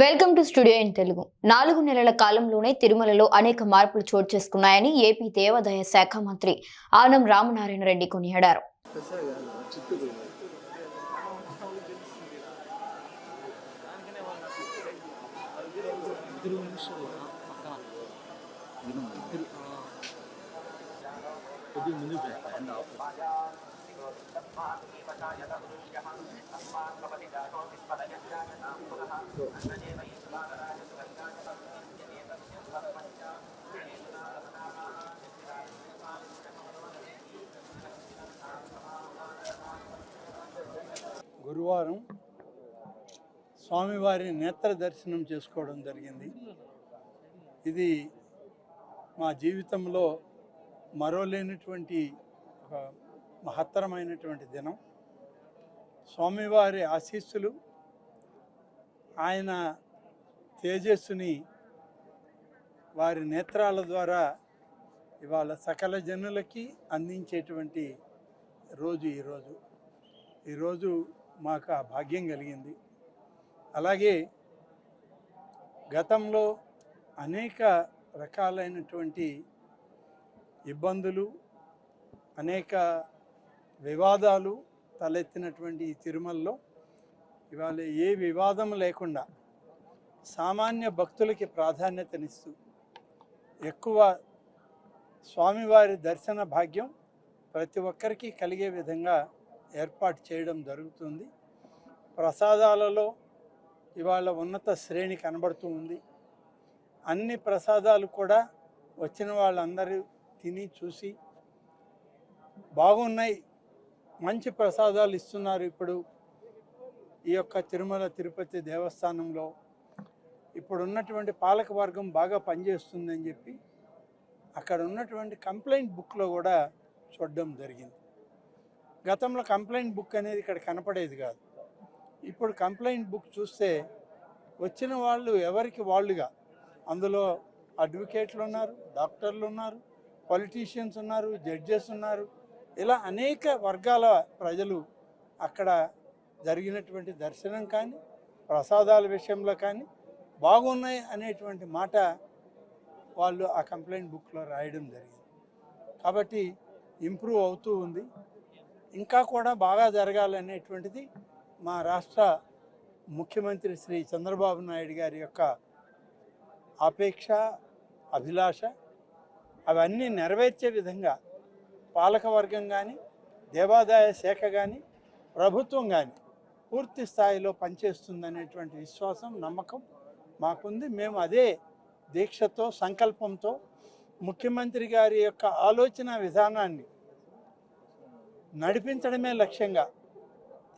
Welcome to studio in Telugu. నాలుగు నెలల కాలంలోనే తిరుమలలో అనేక మార్పులు చోటు చేసుకున్నాయని ఏపీ దేవాదాయ శాఖ మంత్రి ఆనం రామనారాయణ రెడ్డి కొనియాడారు. గురువారం స్వామివారి నేత్ర దర్శనం చేసుకోవడం జరిగింది. ఇది మా జీవితంలో మరోలేనటువంటి ఒక మహత్తరమైనటువంటి దినం. స్వామివారి ఆశీస్సులు ఆయన తేజస్సుని వారి నేత్రాల ద్వారా ఇవాళ సకల జనులకి అందించేటువంటి రోజు ఈరోజు ఈరోజు మాకు ఆ భాగ్యం కలిగింది. అలాగే గతంలో అనేక రకాలైనటువంటి ఇబ్బందులు అనేక వివాదాలు తలెత్తినటువంటి ఈ తిరుమలలో ఇవాళ ఏ వివాదం లేకుండా సామాన్య భక్తులకి ప్రాధాన్యతనిస్తూ ఎక్కువ స్వామివారి దర్శన భాగ్యం ప్రతి ఒక్కరికి కలిగే విధంగా ఏర్పాటు చేయడం జరుగుతుంది. ప్రసాదాలలో ఇవాళ ఉన్నత శ్రేణి కనబడుతూ ఉంది. అన్ని ప్రసాదాలు కూడా వచ్చిన వాళ్ళందరూ తిని చూసి బాగున్నాయి మంచి ప్రసాదాలు ఇస్తున్నారు ఇప్పుడు ఈ యొక్క తిరుమల తిరుపతి దేవస్థానంలో ఇప్పుడున్నటువంటి పాలక వర్గం బాగా పనిచేస్తుందని చెప్పి అక్కడ ఉన్నటువంటి కంప్లైంట్ బుక్లో కూడా చూడడం జరిగింది. గతంలో కంప్లైంట్ బుక్ అనేది ఇక్కడ కనపడేది కాదు. ఇప్పుడు కంప్లైంట్ బుక్ చూస్తే వచ్చిన వాళ్ళు ఎవరికి వాళ్ళుగా? అందులో అడ్వకేట్లు ఉన్నారు డాక్టర్లు ఉన్నారు పొలిటీషియన్స్ ఉన్నారు జడ్జెస్ ఉన్నారు. ఇలా అనేక వర్గాల ప్రజలు అక్కడ జరిగినటువంటి దర్శనం కానీ ప్రసాదాల విషయంలో కానీ బాగున్నాయి అనేటువంటి మాట వాళ్ళు ఆ కంప్లైంట్ బుక్లో రాయడం జరిగింది. కాబట్టి ఇంప్రూవ్ అవుతూ ఉంది. ఇంకా కూడా బాగా జరగాలనేటువంటిది మా రాష్ట్ర ముఖ్యమంత్రి శ్రీ చంద్రబాబు నాయుడు గారి యొక్క అపేక్ష అభిలాష. అవన్నీ నెరవేర్చే విధంగా పాలకవర్గం కానీ దేవాదాయ శాఖ కానీ ప్రభుత్వం కానీ పూర్తి స్థాయిలో పనిచేస్తుందనేటువంటి విశ్వాసం నమ్మకం మాకుంది. మేము అదే దీక్షతో సంకల్పంతో ముఖ్యమంత్రి గారి యొక్క ఆలోచన విధానాన్ని నడిపించడమే లక్ష్యంగా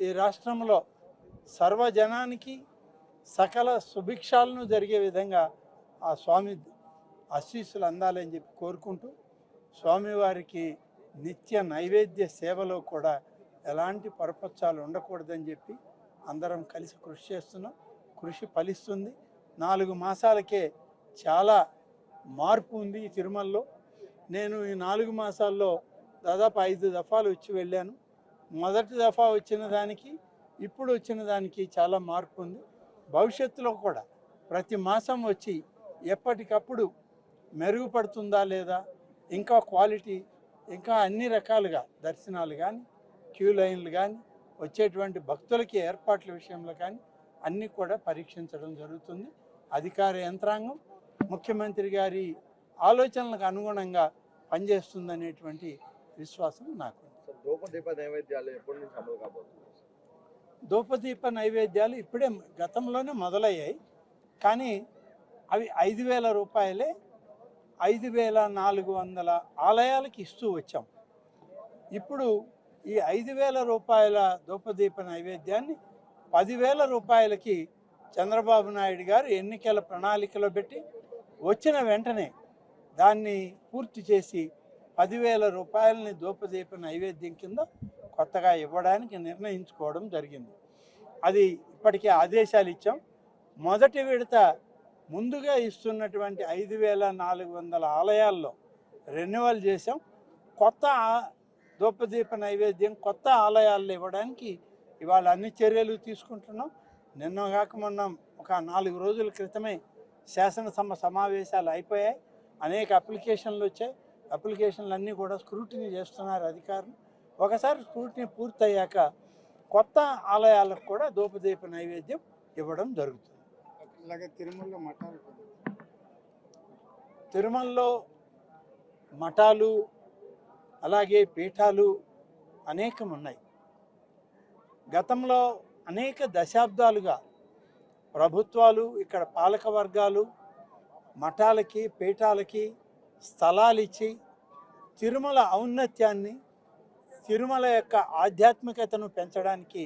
ఈ రాష్ట్రంలో సర్వజనానికి సకల సుభిక్షాలను జరిగే విధంగా ఆ స్వామి ఆశీస్సులు అందాలని చెప్పి కోరుకుంటూ స్వామివారికి నిత్య నైవేద్య సేవలో కూడా ఎలాంటి పరపచ్చాలు ఉండకూడదని చెప్పి అందరం కలిసి కృషి చేస్తున్నాం. కృషి ఫలిస్తుంది. నాలుగు మాసాలకే చాలా మార్పు ఉంది ఈ తిరుమలలో. నేను ఈ నాలుగు మాసాల్లో దాదాపు ఐదు దఫాలు వచ్చి వెళ్ళాను. మొదటి దఫా వచ్చిన దానికి ఇప్పుడు వచ్చిన దానికి చాలా మార్పు ఉంది. భవిష్యత్తులో కూడా ప్రతి మాసం వచ్చి ఎప్పటికప్పుడు మెరుగుపడుతుందా లేదా ఇంకా క్వాలిటీ ఇంకా అన్ని రకాలుగా దర్శనాలు కానీ క్యూ లైన్లు కానీ వచ్చేటువంటి భక్తులకి ఏర్పాట్ల విషయంలో కానీ అన్నీ కూడా పరీక్షించడం జరుగుతుంది. అధికార యంత్రాంగం ముఖ్యమంత్రి గారి ఆలోచనలకు అనుగుణంగా పనిచేస్తుందనేటువంటి విశ్వాసం నాకు ధూపదీప నైవేద్యాలు ఎప్పటి నుంచి అమలు కాబోతుంది ధూపదీప నైవేద్యాలు ఇప్పుడే గతంలోనే మొదలయ్యాయి. కానీ అవి ఐదు వేల రూపాయలే ఐదు వేల నాలుగు వందల ఆలయాలకి ఇస్తూ వచ్చాం. ఇప్పుడు ఈ ఐదు వేల రూపాయల ధూపదీప నైవేద్యాన్ని పదివేల రూపాయలకి చంద్రబాబు నాయుడు గారు ఎన్నికల ప్రణాళికలో పెట్టి వచ్చిన వెంటనే దాన్ని పూర్తి చేసి పదివేల రూపాయలని ధూపదీప నైవేద్యం కింద కొత్తగా ఇవ్వడానికి నిర్ణయించుకోవడం జరిగింది. అది ఇప్పటికే ఆదేశాలు ఇచ్చాం. మొదటి విడత ముందుగా ఇస్తున్నటువంటి ఐదు వేల నాలుగు వందల ఆలయాల్లో రెన్యువల్ చేసాం కొత్త ధూపదీప నైవేద్యం కొత్త ఆలయాల్లో ఇవ్వడానికి ఇవాళ అన్ని చర్యలు తీసుకుంటున్నాం. నిన్న కాక మొన్న ఒక నాలుగు రోజుల క్రితమే శాసనసభ సమావేశాలు అయిపోయాయి. అనేక అప్లికేషన్లు వచ్చాయి. అప్లికేషన్లు అన్నీ కూడా స్క్రూటినీ చేస్తున్నారు అధికారులు. ఒకసారి స్క్రూటినీ పూర్తయ్యాక కొత్త ఆలయాలకు కూడా దూపదీప నైవేద్యం ఇవ్వడం జరుగుతుంది. అలాగే తిరుమలలో మఠాలు. తిరుమలలో మఠాలు అలాగే పీఠాలు అనేకం ఉన్నాయి గతంలో అనేక దశాబ్దాలుగా ప్రభుత్వాలు ఇక్కడ పాలక వర్గాలు మఠాలకి పీఠాలకి స్థలాలు ఇచ్చి తిరుమల ఔన్నత్యాన్ని తిరుమల యొక్క ఆధ్యాత్మికతను పెంచడానికి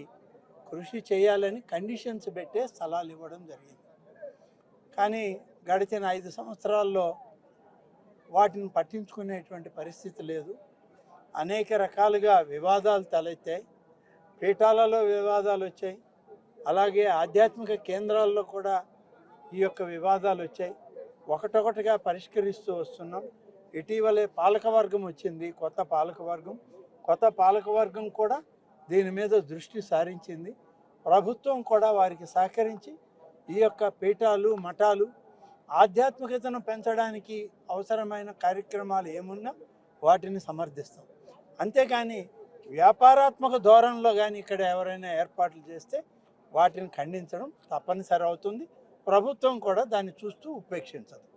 కృషి చేయాలని కండిషన్స్ పెట్టే స్థలాలు ఇవ్వడం జరిగింది. కానీ గడిచిన ఐదు సంవత్సరాల్లో వాటిని పట్టించుకునేటువంటి పరిస్థితి లేదు. అనేక రకాలుగా వివాదాలు తలెత్తాయి. పీఠాలలో వివాదాలు వచ్చాయి. అలాగే ఆధ్యాత్మిక కేంద్రాల్లో కూడా ఈ యొక్క వివాదాలు వచ్చాయి. ఒకటొకటిగా పరిష్కరిస్తూ వస్తున్నాం. ఇటీవలే పాలకవర్గం వచ్చింది కొత్త పాలకవర్గం కొత్త పాలకవర్గం కూడా దీని మీద దృష్టి సారించింది. ప్రభుత్వం కూడా వారికి సహకరించి ఈ యొక్క పీఠాలు మఠాలు ఆధ్యాత్మికతను పెంచడానికి అవసరమైన కార్యక్రమాలు ఏమున్నా వాటిని సమర్థిస్తాం. అంతేకాని వ్యాపారాత్మక ధోరణిలో కానీ ఇక్కడ ఎవరైనా ఏర్పాట్లు చేస్తే వాటిని ఖండించడం తప్పనిసరి అవుతుంది. ప్రభుత్వం కూడా దాన్ని చూస్తూ ఉపేక్షించదు.